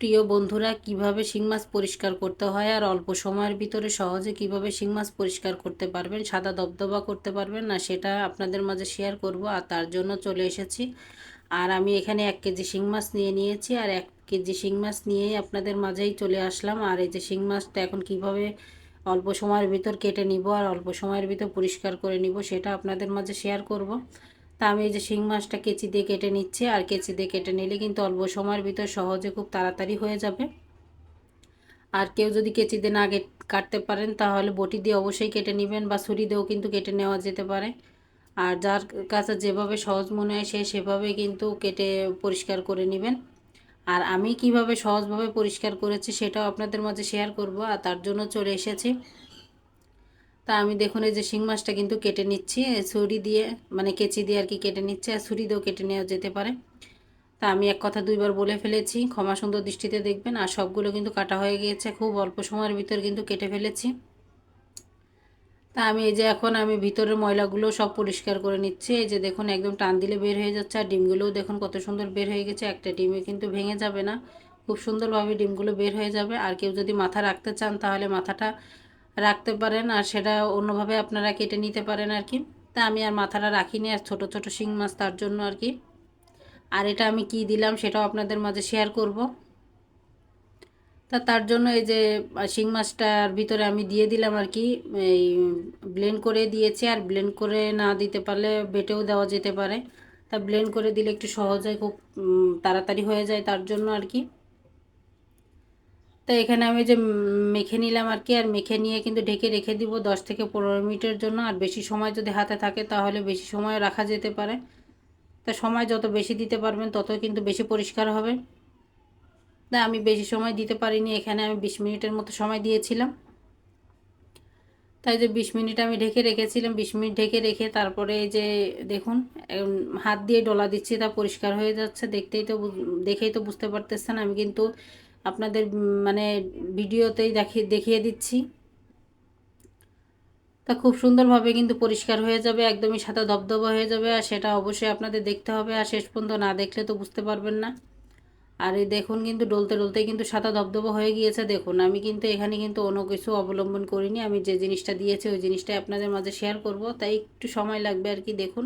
প্রিয় বন্ধুরা, কীভাবে শিং মাছ পরিষ্কার করতে হয় আর অল্প সময়ের ভিতরে সহজে কীভাবে শিং মাছ পরিষ্কার করতে পারবেন, সাদা দবদবা করতে পারবেন, না সেটা আপনাদের মাঝে শেয়ার করব আর তার জন্য চলে এসেছি। আর আমি এখানে এক কেজি শিং মাছ নিয়ে নিয়েছি আর এক কেজি শিং মাছ নিয়েই আপনাদের মাঝেই চলে আসলাম। আর এই যে শিং মাছটা এখন কীভাবে অল্প সময়ের ভিতর কেটে নিব আর অল্প সময়ের ভিতর পরিষ্কার করে নিব, সেটা আপনাদের মাঝে শেয়ার করব। তা আমি এই যে শিং মাছটা কেচি দিয়ে কেটে নিচ্ছি, আর কেচি দিয়ে কেটে নিলে কিন্তু অল্প সময়ের ভিতর সহজে খুব তাড়াতাড়ি হয়ে যাবে। আর কেউ যদি কেচি দিয়ে না কাটতে পারেন, তাহলে বটি দিয়ে অবশ্যই কেটে নেবেন বা ছুরি দিয়েও কিন্তু কেটে নেওয়া যেতে পারে। আর যার কাছে যেভাবে সহজ মনে হয়, সে সেভাবে কিন্তু কেটে পরিষ্কার করে নেবেন। আর আমি কীভাবে সহজভাবে পরিষ্কার করেছি, সেটাও আপনাদের মাঝে শেয়ার করব, আর তার জন্য চলে এসেছি। তা আমি দেখুন এই যে শিং মাছটা কিন্তু কেটে নিচ্ছি ছুরি দিয়ে মানে কেচি দিয়ে আর কি কেটে নিচ্ছে, আর ছুরি দিয়েও কেটে নেওয়া যেতে পারে। তা আমি এক কথা দুইবার বলে ফেলেছি, ক্ষমা সুন্দর দৃষ্টিতে দেখবেন, আর সবগুলো কিন্তু কাটা হয়ে গিয়েছে, খুব অল্প সময়ের ভিতর কিন্তু কেটে ফেলেছি। তা আমি এই যে এখন আমি ভিতরের ময়লাগুলো সব পরিষ্কার করে নিচ্ছি, এই যে দেখুন একদম টান দিলে বের হয়ে যাচ্ছে, আর ডিমগুলোও দেখুন কত সুন্দর বের হয়ে গেছে, একটা ডিমে কিন্তু ভেঙে যাবে না, খুব সুন্দরভাবে ডিমগুলো বের হয়ে যাবে, আর কেউ যদি মাথা রাখতে চান তাহলে মাথাটা রাখতে পারেন আর সেটা অন্যভাবে আপনারা কেটে নিতে পারেন আর কি। তা আমি আর মাথাটা রাখিনি আর ছোট ছোট শিং মাছ তার জন্য আর কি। আর এটা আমি কি দিলাম সেটাও আপনাদের মাঝে শেয়ার করব। তা তার জন্য এই যে শিং মাছটার ভিতরে আমি দিয়ে দিলাম আর কি, এই ব্লেন্ড করে দিয়েছি আর ব্লেন্ড করে না দিতে পারলে বেটেও দেওয়া যেতে পারে। তা ব্লেন্ড করে দিলে একটু সহজ হয়, খুব তাড়াতাড়ি হয়ে যায় তার জন্য আর কি। তো এখানে আমি যে মেখে নিলাম আর কি, আর মেখে নিয়ে কিন্তু ঢেকে রেখে দিব দশ থেকে পনেরো মিনিটের জন্য। আর বেশি সময় যদি হাতে থাকে তাহলে বেশি সময় রাখা যেতে পারে। তা সময় যত বেশি দিতে পারবেন তত কিন্তু বেশি পরিষ্কার হবে। তা আমি বেশি সময় দিতে পারিনি, এখানে আমি বিশ মিনিটের মতো সময় দিয়েছিলাম। তাই যে বিশ মিনিট আমি ঢেকে রেখেছিলাম, বিশ মিনিট ঢেকে রেখে তারপরে যে দেখুন হাত দিয়ে ডলা দিচ্ছি, তা পরিষ্কার হয়ে যাচ্ছে। দেখতেই তো দেখেই তো বুঝতে পারতেছেন। আমি কিন্তু আপনাদের মানে ভিডিওতেই দেখিয়ে দেখিয়ে দিচ্ছি। তা খুব সুন্দরভাবে কিন্তু পরিষ্কার হয়ে যাবে, একদমই সাদা ধবধবা হয়ে যাবে, আর সেটা অবশ্যই আপনাদের দেখতে হবে, আর শেষ পর্যন্ত না দেখলে তো বুঝতে পারবেন না। আর এই দেখুন কিন্তু ডলতে ডলতে কিন্তু সাদা ধবধবা হয়ে গিয়েছে, দেখুন। আমি কিন্তু এখানে কিন্তু অন্য কিছু অবলম্বন করিনি, আমি যে জিনিসটা দিয়েছি ওই জিনিসটাই আপনাদের মাঝে শেয়ার করব, তাই একটু সময় লাগবে আর কি, দেখুন।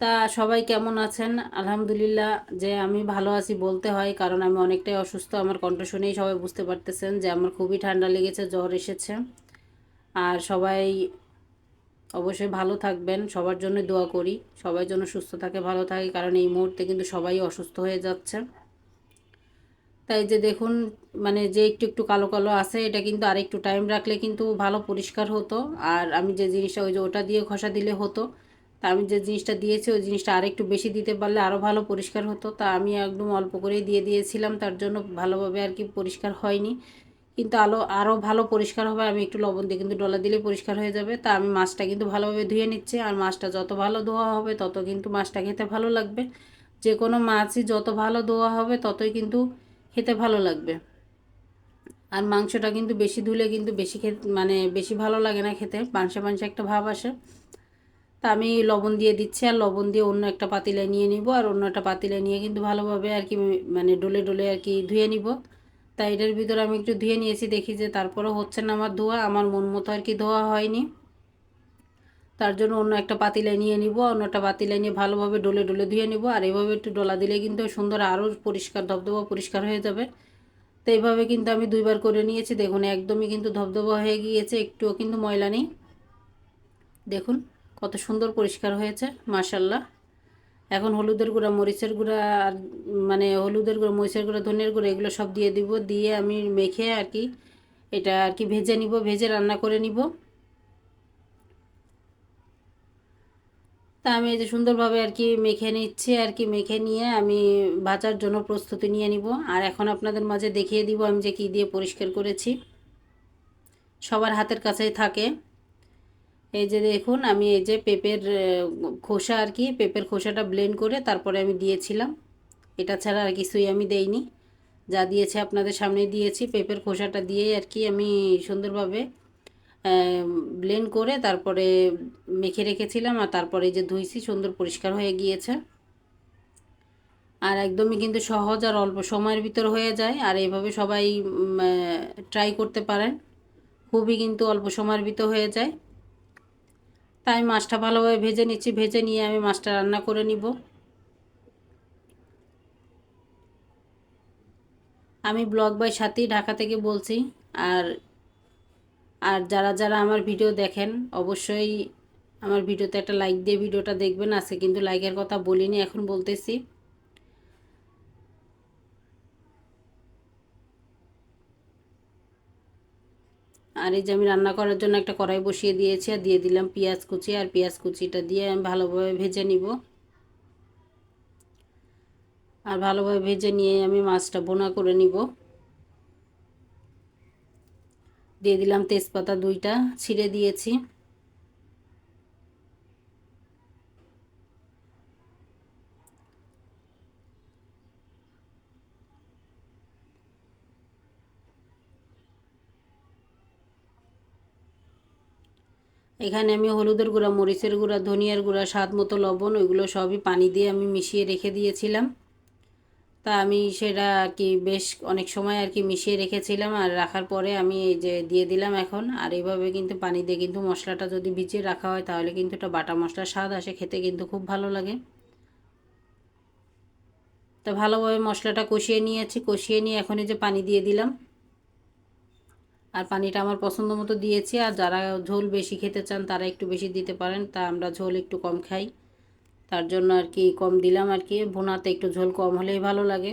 তা সবাই কেমন আছেন? আলহামদুলিল্লাহ যে আমি ভালো আছি বলতে হয়, কারণ আমি অনেকটাই অসুস্থ। আমার কণ্ঠ শুনেই সবাই বুঝতে পারতেছেন যে আমার খুবই ঠান্ডা লেগেছে, জ্বর এসেছে। আর সবাই অবশ্যই ভালো থাকবেন, সবার জন্য দোয়া করি। সবাই যেন সুস্থ থাকে, ভালো থাকে, কারণ এই মুহূর্তে কিন্তু সবাই অসুস্থ হয়ে যাচ্ছে। তাই যে দেখুন মানে যে একটু একটু কালো কালো আছে, এটা কিন্তু আর একটু টাইম রাখলে কিন্তু ভালো পরিষ্কার হতো। আর আমি যে জিনিসটা, ওই যে ওটা দিয়ে ঘষা দিলে হতো। তা আমি যে জিনিসটা দিয়েছি, ওই জিনিসটা আরেকটু বেশি দিতে পারলে আরও ভালো পরিষ্কার হতো। তা আমি একদম অল্প করেই দিয়ে দিয়েছিলাম, তার জন্য ভালোভাবে আর কি পরিষ্কার হয়নি। কিন্তু আলো আরও ভালো পরিষ্কার হবে, আমি একটু লবণ দিয়ে কিন্তু ডলা দিলে পরিষ্কার হয়ে যাবে। তা আমি মাছটা কিন্তু ভালোভাবে ধুয়ে নিচ্ছি, আর মাছটা যত ভালো ধোয়া হবে, তত কিন্তু মাছটা খেতে ভালো লাগবে। যে কোনো মাছই যত ভালো ধোয়া হবে, ততই কিন্তু খেতে ভালো লাগবে। আর মাংসটা কিন্তু বেশি ধুলে কিন্তু বেশি খেতে মানে বেশি ভালো লাগে না খেতে পানসে পানসে একটা ভাব আসে। তা আমি লবণ দিয়ে দিচ্ছি, আর লবণ দিয়ে অন্য একটা পাতিলে নিয়ে নিব, আর অন্য একটা পাতিলে নিয়ে কিন্তু ভালোভাবে আর কি মানে ডলে ডলে আর কি ধুয়ে নিব। তাই এটার ভিতরে আমি একটু ধুয়ে নিয়েছি, দেখি যে তারপরেও হচ্ছে না আমার ধোয়া, আমার মন মতো আর কি ধোয়া হয়নি। তার জন্য অন্য একটা পাতিলে নিয়ে নিব, অন্য একটা পাতিলে নিয়ে ভালোভাবে ডলে ডলে ধুয়ে নিব, আর এইভাবে একটু ডলা দিলে কিন্তু সুন্দর আরও পরিষ্কার, ধবধবা পরিষ্কার হয়ে যাবে। তো এইভাবে কিন্তু আমি দুইবার করে নিয়েছি, দেখুন একদমই কিন্তু ধবধবা হয়ে গিয়েছে, একটুও কিন্তু ময়লা নেই। দেখুন। কত সুন্দর পরিষ্কার হয়েছে মাশাল্লাহ এখন হলুদের গুঁড়া, মরিচের গুঁড়া আর মানে হলুদের গুঁড়া, মরিচের গুঁড়া, ধনের গুঁড়া, এগুলো সব দিয়ে দিব, দিয়ে আমি মেখে আর কি এটা আর কি ভেজে নিব, ভেজে রান্না করে নিব। তা আমি এই যে সুন্দরভাবে আর কি মেখে নিচ্ছি, আর কি মেখে নিয়ে আমি ভাজার জন্য প্রস্তুতি নিয়ে নিব। আর এখন আপনাদের মাঝে দেখিয়ে দিব আমি যে কী দিয়ে পরিষ্কার করেছি। সবার হাতের কাছেই থাকে। এই যে দেখুন, আমি এই যে পেঁপের খোসা আর কি, পেঁপের খোসাটা ব্লেন্ড করে তারপরে আমি দিয়েছিলাম। এটা ছাড়া আর কিছুই আমি দেইনি। যা দিয়েছে আপনাদের সামনে দিয়েছি, পেঁপের খোসাটা দিয়ে আর কি আমি সুন্দরভাবে ব্লেন্ড করে তারপরে মেখে রেখেছিলাম আর তারপরে যে ধুইছি, সুন্দর পরিষ্কার হয়ে গিয়েছে। আর একদমই কিন্তু সহজ আর অল্প সময়ের ভিতর হয়ে যায়, আর এইভাবে সবাই ট্রাই করতে পারেন। খুবই কিন্তু অল্প সময়ের ভিতর হয়ে যায়। তাই মাছটা ভালোভাবে ভেজে নিচ্ছি, ভেজে নিয়ে আমি মাছটা রান্না করে নিব। আমি ব্লগ বাই সাথেই ঢাকা থেকে বলছি, আর আর যারা যারা আমার ভিডিও দেখেন, অবশ্যই আমার ভিডিওতে একটা লাইক দিয়ে ভিডিওটা দেখবেন। আছে কিন্তু লাইকের কথা বলিনি, এখন বলতেছি। আর এই যে আমি রান্না করার জন্য একটা কড়াই বসিয়ে দিয়েছি আর দিয়ে দিলাম পেঁয়াজ কুচি, আর পেঁয়াজ কুচিটা দিয়ে আমি ভালোভাবে ভেজে নিব। আর ভালোভাবে ভেজে নিয়ে আমি মাছটা বোনা করে নিব। দিয়ে দিলাম তেজপাতা দুইটা, ছিঁড়ে দিয়েছি। এখানে আমি হলুদের গুঁড়া, মরিচের গুঁড়া, ধনিয়ার গুঁড়া, স্বাদ মতো লবণ, ওইগুলো সবই পানি দিয়ে আমি মিশিয়ে রেখে দিয়েছিলাম। তা আমি সেটা আর কি বেশ অনেক সময় আর কি মিশিয়ে রেখেছিলাম আর রাখার পরে আমি এই যে দিয়ে দিলাম এখন। আর এইভাবে কিন্তু পানি দিয়ে কিন্তু মশলাটা যদি ভিজিয়ে রাখা হয় তাহলে কিন্তু এটা বাটা মশলার স্বাদ আসে, খেতে কিন্তু খুব ভালো লাগে। তা ভালোভাবে মশলাটা কষিয়ে নিয়েছি, কষিয়ে নিয়ে এখন এই যে পানি দিয়ে দিলাম। আর পানিটা আমার পছন্দ মতো দিয়েছি। আর যারা ঝোল বেশি খেতে চান, তারা একটু বেশি দিতে পারেন। তা আমরা ঝোল একটু কম খাই। তার জন্য আর কি কম দিলাম আর কি। ভুনাতে একটু ঝোল কম হলেই ভালো লাগে।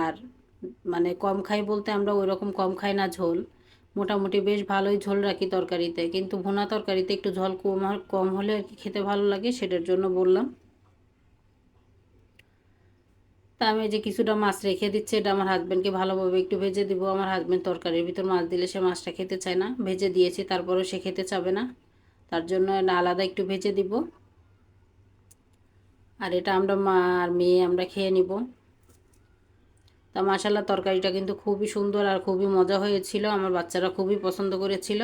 আর মানে কম খাই বলতে আমরা ওই রকম কম খাই না ঝোল। মোটামুটি বেশ ভালোই ঝোল রাখি তরকারিতে। কিন্তু ভুনা তরকারিতে একটু ঝোল কম কম হলে আর কি খেতে ভালো লাগে, সেটার জন্য বললাম। তা আমি যে কিছুটা মাছ রেখে দিচ্ছি, এটা আমার হাজব্যান্ডকে ভালোভাবে একটু ভেজে দিব। আমার হাজব্যান্ড তরকারির ভিতর মাছ দিলে সে মাছটা খেতে চায় না। ভেজে দিয়েছি, তারপরেও সে খেতে চাবে না। তার জন্য এটা আলাদা একটু ভেজে দিব। আর এটা আমরা মা আর মেয়ে আমরা খেয়ে নিব। তা মাসাল্লাহ তরকারিটা কিন্তু খুবই সুন্দর আর খুবই মজা হয়েছিল। আমার বাচ্চারা খুবই পছন্দ করেছিল।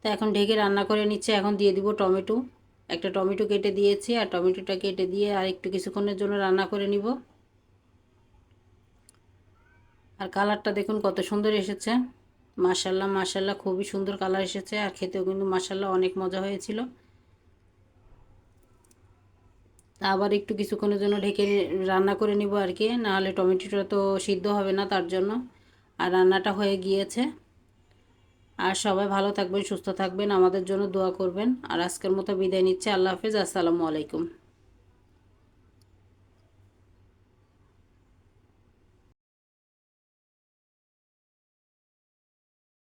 তা এখন ঢেকে রান্না করে নিচ্ছে। এখন দিয়ে দিব টমেটো। একটা টমেটো কেটে দিয়েছি, আর টমেটোটা কেটে দিয়ে আর একটু কিছুক্ষণের জন্য রান্না করে নিব। আর কালারটা দেখুন কত সুন্দর এসেছে। মাসাল্লাহ মাসাল্লাহ খুবই সুন্দর কালার এসেছে, আর খেতেও কিন্তু মাসাল্লাহ অনেক মজা হয়েছিল। আবার একটু কিছুক্ষণের জন্য ঢেকে রান্না করে নিব আর কি, নাহলে টমেটোটা তো সিদ্ধ হবে না তার জন্য। আর রান্নাটা হয়ে গিয়েছে। আর সবাই ভালো থাকবেন, সুস্থ থাকবেন, আমাদের জন্য দোয়া করবেন। আর আজকের মতো বিদায় নিচ্ছে, আল্লাহ হাফিজ, আসসালামু আলাইকুম।